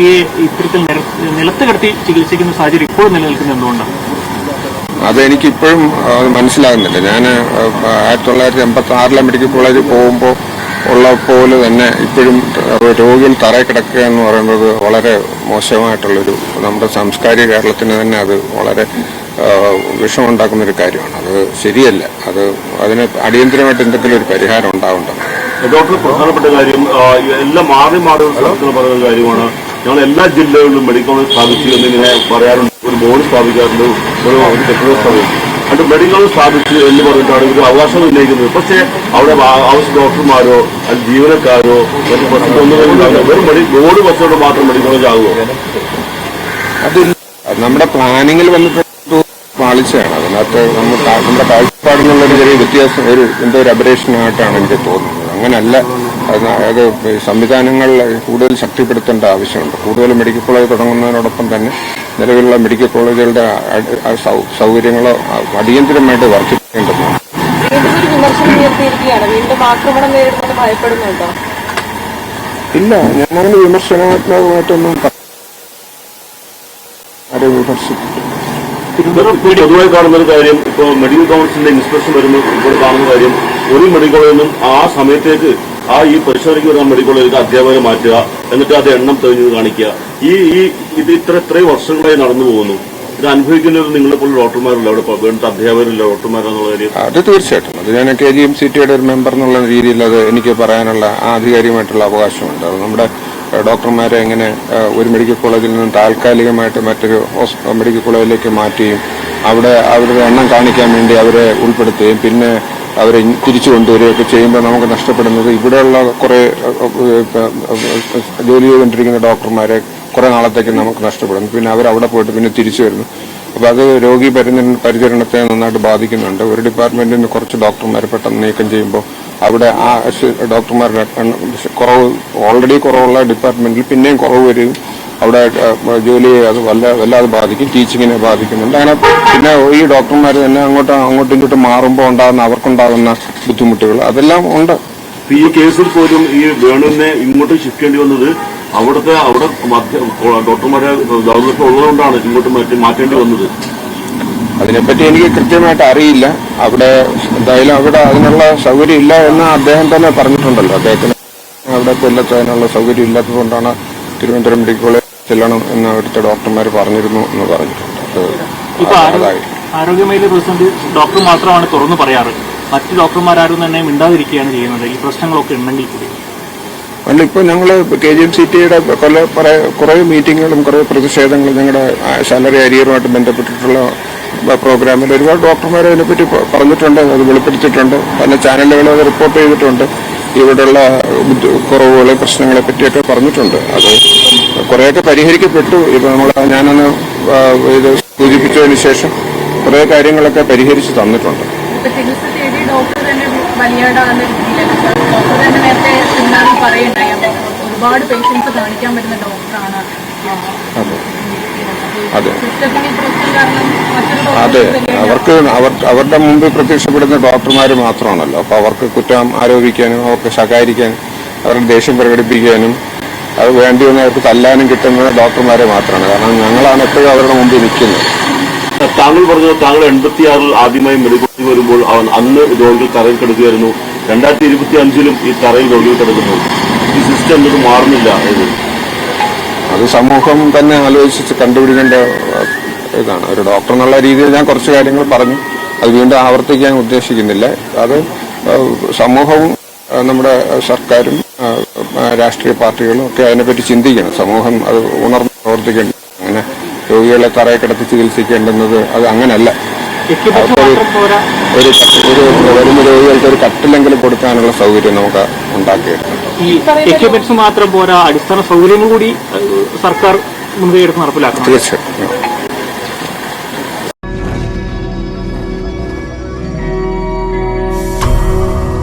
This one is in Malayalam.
ഈ ഇത്തരത്തിൽ നിലത്ത് കിടത്തി ചികിത്സിക്കുന്ന സാഹചര്യം ഇപ്പോഴും നിലനിൽക്കുന്നത് എന്തുകൊണ്ടാണ്? അതെനിക്കിപ്പോഴും മനസ്സിലാകുന്നില്ല. ഞാൻ ആയിരത്തി തൊള്ളായിരത്തി എൺപത്തി ആറിലെ മെഡിക്കൽ കോളേജിൽ പോകുമ്പോൾ ഉള്ള പോലെ തന്നെ ഇപ്പോഴും രോഗികൾ തറയിൽ കിടക്കുക എന്ന് പറയുന്നത് വളരെ മോശമായിട്ടുള്ളൊരു നമ്മുടെ സാംസ്കാരിക കേരളത്തിന് തന്നെ അത് വളരെ ആ, വിഷമുണ്ടാക്കുന്ന ഒരു കാര്യമാണ്. അത് ശരിയല്ല. അത് അതിന് അടിയന്തരമായിട്ട് എന്തെങ്കിലും ഒരു പരിഹാരം ഉണ്ടാവേണ്ടത് ഡോക്ടർ പ്രധാനപ്പെട്ട കാര്യം എല്ലാ മാറി മാറി സ്ഥലത്തിൽ പറയുന്ന കാര്യമാണ്. ഞങ്ങൾ എല്ലാ ജില്ലകളിലും മെഡിക്കൽ കോളേജ് സ്ഥാപിച്ചു എന്നിങ്ങനെ പറയാറുണ്ട്. ഒരു ബോർഡ് സ്ഥാപിക്കാറുണ്ട്. ഒരു ടെക്നോളജി കെട്ടിടം സ്ഥാപിക്കും അത് മെഡിക്കൽ കോളേജ് സ്ഥാപിച്ചു എന്ന് പറഞ്ഞിട്ടാണ് ഇവർ അവകാശം ഉന്നയിക്കുന്നത്. പക്ഷേ അവിടെ ആവശ്യ ഡോക്ടർമാരോ അത് ജീവനക്കാരോ മറ്റു പ്രശ്നമൊന്നും വെറും മെഡി ബോർഡ് ബസ്സോടെ മാത്രം മെഡിക്കൽ കോളേജ് ആകുമോ നമ്മുടെ പ്ലാനിങ്ങിൽ വന്നിട്ട് പാളിച്ചയാണ് അതിനകത്ത് നമ്മുടെ കാഴ്ചപ്പാടിനുള്ള ഒരു ചെറിയ വ്യത്യാസം ഒരു എന്തോ ഒരു അപരേഷനായിട്ടാണ് എനിക്ക് തോന്നുന്നത്. അങ്ങനല്ല. അത് സംവിധാനങ്ങൾ കൂടുതൽ ശക്തിപ്പെടുത്തേണ്ട ആവശ്യമുണ്ട്. കൂടുതൽ മെഡിക്കൽ കോളേജ് തുടങ്ങുന്നതിനോടൊപ്പം തന്നെ നിലവിലുള്ള മെഡിക്കൽ കോളേജുകളുടെ സൗകര്യങ്ങളോ അടിയന്തരമായിട്ട് വർദ്ധിപ്പിക്കേണ്ടതാണ് ഇല്ല ഞാനങ്ങനെ വിമർശനാത്മകമായിട്ടൊന്നും ആരെയും വിമർശിക്കും. പൊതുവായി കാണുന്ന ഒരു കാര്യം ഇപ്പോൾ മെഡിക്കൽ കൗൺസിലിന്റെ ഇൻസ്പെക്ഷൻ വരുമ്പോൾ ഇപ്പോൾ കാണുന്ന കാര്യം ഒരു മെഡിക്കൽ കോളേജിൽ ആ സമയത്തേക്ക് ആ ഈ പരിശോധനയ്ക്ക് വരുന്ന മെഡിക്കൽ കോളേജിലേക്ക് അധ്യാപകരെ മാറ്റുക എന്നിട്ട് അത് എണ്ണം തെളിഞ്ഞു കാണിക്കുക. ഈ ഈ ഇത് ഇത്ര ഇത്രയും വർഷങ്ങളായി നടന്നു പോകുന്നു. ഇത് അനുഭവിക്കുന്നവർ നിങ്ങളെ പോലെ ഡോക്ടർമാരല്ല അവിടെ വേണ്ട അധ്യാപകരില്ല ഡോക്ടർമാരെന്നുള്ള കാര്യം. അത് തീർച്ചയായിട്ടും. അത് ഞാൻ കെ ജി എം സി ടിയുടെ ഒരു മെമ്പർ എന്നുള്ള രീതിയിൽ അത് എനിക്ക് പറയാനുള്ള ആധികാരികമായിട്ടുള്ള അവകാശമുണ്ട്. അത് നമ്മുടെ ഡോക്ടർമാരെ എങ്ങനെ ഒരു മെഡിക്കൽ കോളേജിൽ നിന്ന് താൽക്കാലികമായിട്ട് മറ്റൊരു മെഡിക്കൽ കോളേജിലേക്ക് മാറ്റുകയും അവിടെ അവരുടെ എണ്ണം കാണിക്കാൻ വേണ്ടി അവരെ ഉൾപ്പെടുത്തുകയും പിന്നെ അവരെ തിരിച്ചു കൊണ്ടുവരികയൊക്കെ ചെയ്യുമ്പോൾ നമുക്ക് നഷ്ടപ്പെടുന്നത് ഇവിടെയുള്ള കുറേ ജോലി ചെയ്തുകൊണ്ടിരിക്കുന്ന ഡോക്ടർമാരെ കുറേ നാളത്തേക്ക് നമുക്ക് നഷ്ടപ്പെടുന്നു. പിന്നെ അവർ അവിടെ പോയിട്ട് പിന്നെ തിരിച്ചു വരുന്നു. അപ്പോൾ അത് രോഗി പരിചരണ പരിചരണത്തെ നന്നായിട്ട് ബാധിക്കുന്നുണ്ട്. ഒരു ഡിപ്പാർട്ട്മെന്റിൽ നിന്ന് കുറച്ച് ഡോക്ടർമാർ പെട്ടെന്ന് നീക്കം ചെയ്യുമ്പോൾ അവിടെ ആ ഡോക്ടർമാരുടെ കുറവ് ഓൾറെഡി കുറവുള്ള ഡിപ്പാർട്ട്മെന്റിൽ പിന്നെയും കുറവ് വരും. അവിടെ ജോലി ജോലിയെ അത് വല്ല വല്ലാതെ ബാധിക്കും ടീച്ചിങ്ങിനെ ബാധിക്കുന്നുണ്ട്. അങ്ങനെ പിന്നെ ഈ ഡോക്ടർമാർ തന്നെ അങ്ങോട്ട് അങ്ങോട്ടും ഇങ്ങോട്ടും മാറുമ്പോൾ ഉണ്ടാകുന്ന അവർക്കുണ്ടാകുന്ന ബുദ്ധിമുട്ടുകൾ അതെല്ലാം ഉണ്ട്. ഈ കേസിൽ പോലും ഈ വേണുവിനെ ഇങ്ങോട്ട് ഷിഫ്റ്റ് ചെയ്യേണ്ടി വന്നത് അവിടുത്തെ അവിടെ ഡോക്ടർമാരെ ദൗർലഭ്യം ഉള്ളതുകൊണ്ടാണ് ഇങ്ങോട്ട് മാറ്റി മാറ്റേണ്ടി വന്നത്. അതിനെപ്പറ്റി എനിക്ക് കൃത്യമായിട്ട് അറിയില്ല. അവിടെ എന്തായാലും അവിടെ അതിനുള്ള സൗകര്യം ഇല്ല എന്ന് അദ്ദേഹം തന്നെ പറഞ്ഞിട്ടുണ്ടല്ലോ. അദ്ദേഹത്തിന് അവിടെ കൊല്ലത്ത് അതിനുള്ള സൗകര്യം ഇല്ലാത്തതുകൊണ്ടാണ് തിരുവനന്തപുരം മെഡിക്കൽ കോളേജ് ചെല്ലണം എന്ന് അവിടുത്തെ ഡോക്ടർമാർ പറഞ്ഞിരുന്നു എന്ന് പറഞ്ഞിട്ടുണ്ട്. അത് ആരോഗ്യമേഖല പ്രതിസന്ധി ഡോക്ടർ മാത്രമാണ് തുറന്നു പറയാറ്. മറ്റ് ഡോക്ടർമാരും തന്നെ മിണ്ടാതിരിക്കുകയാണ് ചെയ്യുന്നത്. ഈ പ്രശ്നങ്ങളൊക്കെ ഉണ്ടെങ്കിൽ കൂടി. അല്ല ഇപ്പോൾ ഞങ്ങൾ കെ ജി എം സി ടിയുടെ കൊല്ല കുറേ മീറ്റിങ്ങുകളും കുറേ പ്രതിഷേധങ്ങളും ഞങ്ങളുടെ സാലറി അരിയറുമായിട്ട് ബന്ധപ്പെട്ടിട്ടുള്ള പ്രോഗ്രാമിൽ ഒരുപാട് ഡോക്ടർമാർ അതിനെപ്പറ്റി പറഞ്ഞിട്ടുണ്ട് അത് വെളിപ്പെടുത്തിയിട്ടുണ്ട്. പല ചാനലുകളും അത് റിപ്പോർട്ട് ചെയ്തിട്ടുണ്ട്. ഇവിടെയുള്ള കുറവുകളെ പ്രശ്നങ്ങളെ പറ്റിയൊക്കെ പറഞ്ഞിട്ടുണ്ട്. അത് കുറേയൊക്കെ പരിഹരിക്കപ്പെട്ടു. ഇപ്പോൾ നമ്മൾ ഞാനൊന്ന് ഇത് സൂചിപ്പിച്ചതിന് ശേഷം കുറേ കാര്യങ്ങളൊക്കെ പരിഹരിച്ച് തന്നിട്ടുണ്ട്. ഇപ്പൊ ഒരുപാട് പേഷ്യൻസ് കാണിക്കാൻ പറ്റുന്ന ഡോക്ടറാണ്. അതെ. അതെ. അവർക്ക് അവർ അവരുടെ മുമ്പിൽ പ്രത്യക്ഷപ്പെടുന്ന ഡോക്ടർമാർ മാത്രമാണല്ലോ. അപ്പൊ അവർക്ക് കുറ്റം ആരോപിക്കാനും അവർക്ക് ശകാരിക്കാനും അവരുടെ ദേഷ്യം പ്രകടിപ്പിക്കാനും അത് വേണ്ടി വന്ന് അവർക്ക് തല്ലാനും കിട്ടുന്നത് ഡോക്ടർമാരെ മാത്രമാണ്. കാരണം ഞങ്ങളാണ് എപ്പോഴും അവരുടെ മുമ്പിൽ നിൽക്കുന്നത്. താങ്കൾ പറഞ്ഞത് താങ്കൾ എൺപത്തിയാറിൽ ആദ്യമായി മെഡിക്കൽ കോളേജിൽ വരുമ്പോൾ അവൻ- അന്ന് രോഗികൾ തറയിൽ കിടക്കുകയായിരുന്നു. രണ്ടായിരത്തി ഇരുപത്തി അഞ്ചിലും ഈ തറയിൽ രോഗികൾ കിടക്കുന്നു. ഈ സിസ്റ്റം എന്നത് മാറുന്നില്ല അത് സമൂഹം തന്നെ ആലോചിച്ച് കണ്ടുപിടിക്കേണ്ട ഇതാണ്. ഒരു ഡോക്ടർ എന്നുള്ള രീതിയിൽ ഞാൻ കുറച്ച് കാര്യങ്ങൾ പറഞ്ഞു. അത് വീണ്ടും ആവർത്തിക്കാൻ ഉദ്ദേശിക്കുന്നില്ല. അത് സമൂഹവും നമ്മുടെ സർക്കാരും രാഷ്ട്രീയ പാർട്ടികളും ഒക്കെ അതിനെപ്പറ്റി ചിന്തിക്കണം. സമൂഹം അത് ഉണർന്ന് പ്രവർത്തിക്കണം അങ്ങനെ രോഗികളെ തറയെ കിടത്തി ചികിത്സിക്കേണ്ടുന്നത് അത് അങ്ങനല്ല. ഒരു ഒരു വരുന്ന രോഗികൾക്ക് ഒരു കട്ടിലെങ്കിലും കൊടുക്കാനുള്ള സൗകര്യം നമുക്ക് ഉണ്ടാക്കിയെടുക്കണം ഈ എക്യുപ്മെന്റ്സ് മാത്രം പോരാ അടിസ്ഥാന സൗകര്യങ്ങൾ കൂടി സർക്കാർ മുൻകൈ എടുത്ത് നടപ്പിലാക്കണം